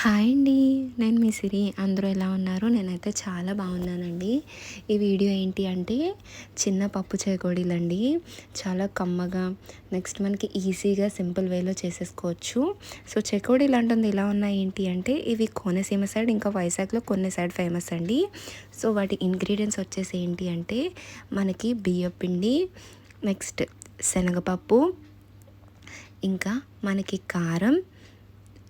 Hi అండి. నేను మీ సిరి. అందరూ ఎలా ఉన్నారు? నేనైతే చాలా బాగున్నానండి. ఈ వీడియో ఏంటి అంటే చిన్న పప్పు చేకోడీలండి చాలా కమ్మగా నెక్స్ట్ మనకి ఈజీగా సింపుల్ వేలో చేసేసుకోవచ్చు. సో చెకోడీలు అంటుంది ఎలా ఉన్నాయి ఏంటి అంటే ఇవి కోనసీమ సైడ్ ఇంకా వైజాగ్లో కొన్ని సైడ్ ఫేమస్ అండి. సో వాటి ఇంగ్రీడియంట్స్ వచ్చేసి ఏంటి అంటే మనకి బియ్యపిండి నెక్స్ట్ శనగపప్పు ఇంకా మనకి కారం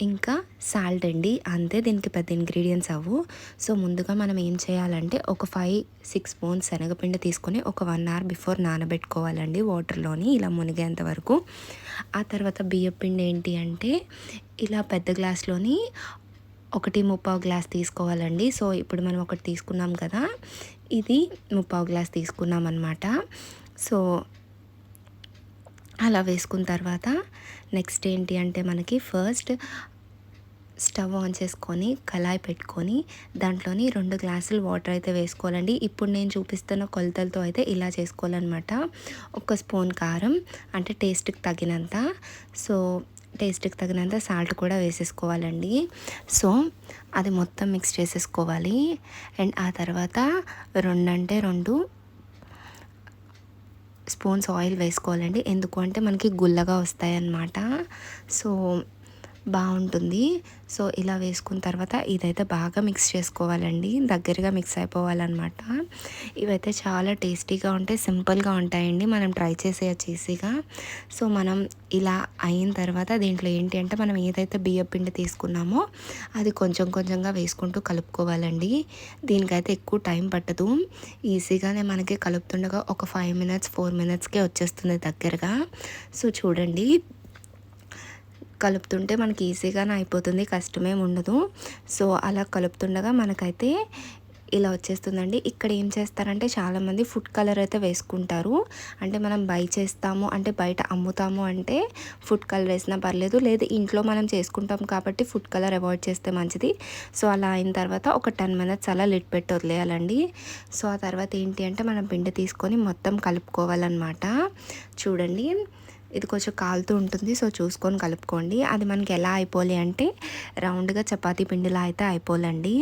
ఇంకా సాల్ట్ అండి. అంతే దీనికి పెద్ద ఇంగ్రీడియంట్స్ అవ్వు. సో ముందుగా మనం ఏం చేయాలంటే ఒక ఫైవ్ సిక్స్ స్పూన్స్ శనగపిండి తీసుకొని ఒక వన్ అవర్ బిఫోర్ నానబెట్టుకోవాలండి వాటర్లోని ఇలా మునిగేంత వరకు. ఆ తర్వాత బియ్యపిండి ఏంటి అంటే ఇలా పెద్ద గ్లాస్లోని ఒకటి ముప్పావు గ్లాస్ తీసుకోవాలండి. సో ఇప్పుడు మనం ఒకటి తీసుకున్నాం కదా ఇది ముప్పావు గ్లాస్ తీసుకున్నాం అనమాట సో అలా వేసుకున్న తర్వాత నెక్స్ట్ ఏంటి అంటే మనకి ఫస్ట్ స్టవ్ ఆన్ చేసుకొని కళాయి పెట్టుకొని దాంట్లోని రెండు గ్లాసులు వాటర్ అయితే వేసుకోవాలండి. ఇప్పుడు నేను చూపిస్తున్న కొలతలతో అయితే ఇలా చేసుకోవాలన్నమాట. ఒక స్పూన్ కారం అంటే టేస్ట్కి తగినంత. సో టేస్ట్కి తగినంత సాల్ట్ కూడా వేసేసుకోవాలండి. సో అది మొత్తం మిక్స్ చేసేసుకోవాలి. అండ్ ఆ తర్వాత రెండు అంటే రెండు స్పూన్స్ ఆయిల్ వేసుకోవాలండి. ఎందుకు అంటే మనకి గుల్లగా వస్తాయన్నమాట. సో బాగుంటుంది. సో ఇలా వేసుకున్న తర్వాత ఇదైతే బాగా మిక్స్ చేసుకోవాలండి. దగ్గరగా మిక్స్ అయిపోవాలన్నమాట. ఇవైతే చాలా టేస్టీగా ఉంటాయి సింపుల్గా ఉంటాయండి. మనం ట్రై చేసేయచ్చు ఈజీగా సో మనం ఇలా అయిన తర్వాత దీంట్లో ఏంటి అంటే మనం ఏదైతే బియ్య పిండి తీసుకున్నామో అది కొంచెం కొంచెంగా వేసుకుంటూ కలుపుకోవాలండి. దీనికైతే ఎక్కువ టైం పట్టదు. ఈజీగానే మనకి కలుపుతుండగా ఒక ఫైవ్ మినిట్స్ ఫోర్ మినిట్స్కే వచ్చేస్తుంది దగ్గరగా. సో చూడండి. కలుపుతుంటే మనకి ఈజీగానే అయిపోతుంది కష్టమేం ఉండదు. సో అలా కలుపుతుండగా మనకైతే ఇలా వచ్చేస్తుందండి. ఇక్కడ ఏం చేస్తారంటే చాలామంది ఫుడ్ కలర్ అయితే వేసుకుంటారు. అంటే మనం బై చేస్తాము అంటే బయట అమ్ముతాము అంటే ఫుడ్ కలర్ వేసినా పర్లేదు లేదు ఇంట్లో మనం చేసుకుంటాం కాబట్టి ఫుడ్ కలర్ అవాయిడ్ చేస్తే మంచిది. సో అలా అయిన తర్వాత ఒక టెన్ మినిట్స్ అలా లిట్ పెట్టి వదిలేయాలండి. సో ఆ తర్వాత ఏంటి అంటే మనం పిండి తీసుకొని మొత్తం కలుపుకోవాలన్నమాట. చూడండి. ఇది కొంచెం కాలుతూ ఉంటుంది. సో చూసుకొని కలుపుకోండి. అది మనకి ఎలా అయిపోలే అంటే రౌండ్గా చపాతీ పిండిలా అయితే అయిపోలండి.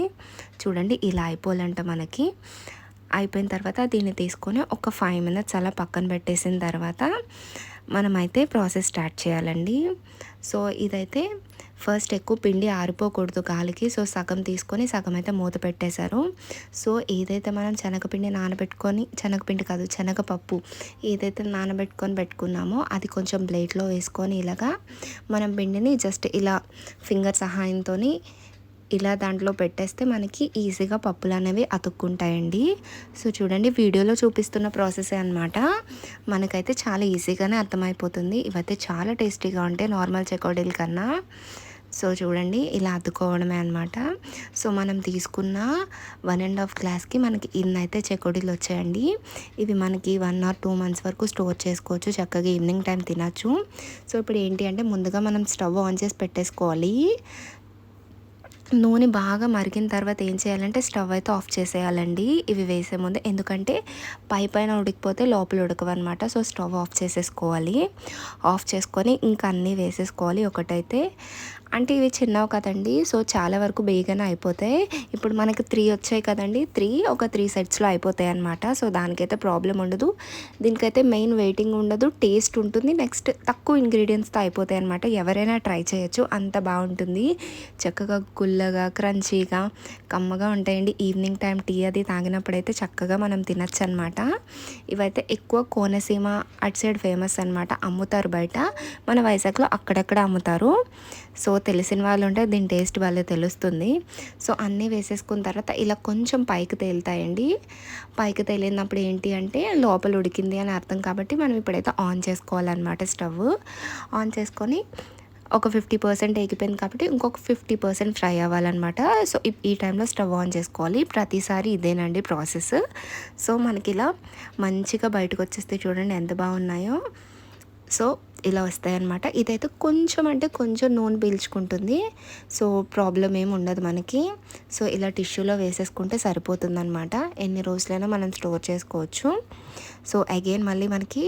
చూడండి ఇలా అయిపోలంట మనకి. అయిపోయిన తర్వాత దీన్ని తీసుకొని ఒక ఫైవ్ మినిట్స్ అలా పక్కన పెట్టేసిన తర్వాత మనమైతే ప్రాసెస్ స్టార్ట్ చేయాలండి. సో ఇదైతే ఫస్ట్ ఎక్కువ పిండి ఆరిపోకూడదు గాలికి. సో సగం తీసుకొని సగం అయితే మూత పెట్టేశారు. సో ఏదైతే మనం శనగపిండి నానబెట్టుకొని శనగపిండి కాదు శనగపప్పు ఏదైతే నానబెట్టుకొని పెట్టుకున్నామో అది కొంచెం ప్లేట్లో వేసుకొని ఇలాగా మనం పిండిని జస్ట్ ఇలా ఫింగర్ సహాయంతో ఇలా దాంట్లో పెట్టేస్తే మనకి ఈజీగా పప్పులు అనేవి అతుక్కుంటాయండి. సో చూడండి వీడియోలో చూపిస్తున్న ప్రాసెసే అనమాట మనకైతే చాలా ఈజీగానే అర్థమైపోతుంది. ఇవైతే చాలా టేస్టీగా ఉంటాయి నార్మల్ చెకోడీల కన్నా. సో చూడండి ఇలా అద్దుకోవడమే అనమాట సో మనం తీసుకున్న వన్ అండ్ హాఫ్ గ్లాస్కి మనకి ఇన్నైతే చెకోడీలు వచ్చాయండి. ఇవి మనకి వన్ ఆర్ టూ మంత్స్ వరకు స్టోర్ చేసుకోవచ్చు. చక్కగా ఈవినింగ్ టైం తినచ్చు. సో ఇప్పుడు ఏంటి అంటే ముందుగా మనం స్టవ్ ఆన్ చేసి పెట్టేసుకోవాలి. నూనె బాగా మరిగిన తర్వాత ఏం చేయాలంటే స్టవ్ అయితే ఆఫ్ చేసేయాలండి. ఇవి వేసే ముందు ఎందుకంటే పై పైన ఉడికిపోతే లోపల ఉడకవన్నమాట. సో స్టవ్ ఆఫ్ చేసేసుకోవాలి. ఆఫ్ చేసుకొని ఇంకా అన్నీ వేసేసుకోవాలి. ఒకటైతే అంటే ఇవి చిన్నవి కదండి. సో చాలా వరకు బేగన అయిపోతాయి. ఇప్పుడు మనకి త్రీ వచ్చాయి కదండి. త్రీ ఒక త్రీ సెట్స్లో అయిపోతాయి అనమాట సో దానికైతే ప్రాబ్లం ఉండదు. దీనికైతే మెయిన్ వెయిటింగ్ ఉండదు. టేస్ట్ ఉంటుంది. నెక్స్ట్ తక్కువ ఇంగ్రీడియంట్స్తో అయిపోతాయి అనమాట ఎవరైనా ట్రై చేయొచ్చు. అంత బాగుంటుంది. చక్కగా గుల్లగా క్రంచీగా కమ్మగా ఉంటాయండి. ఈవినింగ్ టైం టీ అది తాగినప్పుడైతే చక్కగా మనం తినచ్చు అనమాట ఇవైతే ఎక్కువ కోనసీమ అటు సైడ్ ఫేమస్ అనమాట అమ్ముతారు బయట. మన వైజాగ్లో అక్కడక్కడ అమ్ముతారు. సో తెలిసిన వాళ్ళు ఉంటే దీని టేస్ట్ వాళ్ళే తెలుస్తుంది. సో అన్నీ వేసేసుకున్న తర్వాత ఇలా కొంచెం పైకి తేలుతాయండి. పైకి తేలినప్పుడు ఏంటి అంటే లోపల ఉడికింది అని అర్థం కాబట్టి మనం ఇప్పుడైతే ఆన్ చేసుకోవాలన్నమాట స్టవ్. ఆన్ చేసుకొని ఒక ఫిఫ్టీ పర్సెంట్ ఎగిపోయింది కాబట్టి ఇంకొక ఫిఫ్టీ పర్సెంట్ ఫ్రై అవ్వాలన్నమాట. సో ఈ టైంలో స్టవ్ ఆన్ చేసుకోవాలి. ప్రతిసారి ఇదేనండి ప్రాసెస్. సో మనకి ఇలా మంచిగా బయటకు వచ్చేస్తే చూడండి ఎంత బాగున్నాయో. సో ఇలా వస్తాయన్నమాట. ఇదైతే కొంచెం అంటే కొంచెం నూనె పీల్చుకుంటుంది. సో ప్రాబ్లం ఏమి ఉండదు మనకి. సో ఇలా టిష్యూలో వేసేసుకుంటే సరిపోతుందన్నమాట. ఎన్ని రోజులైనా మనం స్టోర్ చేసుకోవచ్చు. సో అగైన్ మళ్ళీ మనకి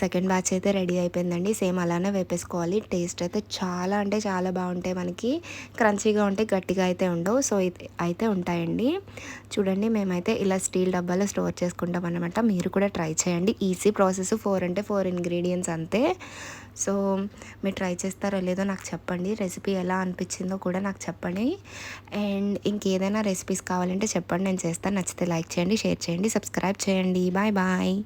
సెకండ్ బ్యాచ్ అయితే రెడీ అయిపోయిందండి. సేమ్ అలానే వేపేసుకోవాలి. టేస్ట్ అయితే చాలా అంటే చాలా బాగుంటాయి మనకి. క్రంచీగా ఉంటే గట్టిగా అయితే ఉండవు. సో అయితే ఉంటాయండి. చూడండి మేమైతే ఇలా స్టీల్ డబ్బాలో స్టోర్ చేసుకుంటాం అనమాట మీరు కూడా ట్రై చేయండి. ఈజీ ప్రాసెస్ ఫోర్ అంటే ఫోర్ ఇంగ్రీడియంట్స్ అంతే. సో మీరు ట్రై చేస్తారో లేదో నాకు చెప్పండి. రెసిపీ ఎలా అనిపించిందో కూడా నాకు చెప్పండి. అండ్ ఇంకేదైనా రెసిపీస్ కావాలంటే చెప్పండి. నేను చేస్తాను. నచ్చితే లైక్ చేయండి షేర్ చేయండి సబ్స్క్రైబ్ చేయండి. Bye bye.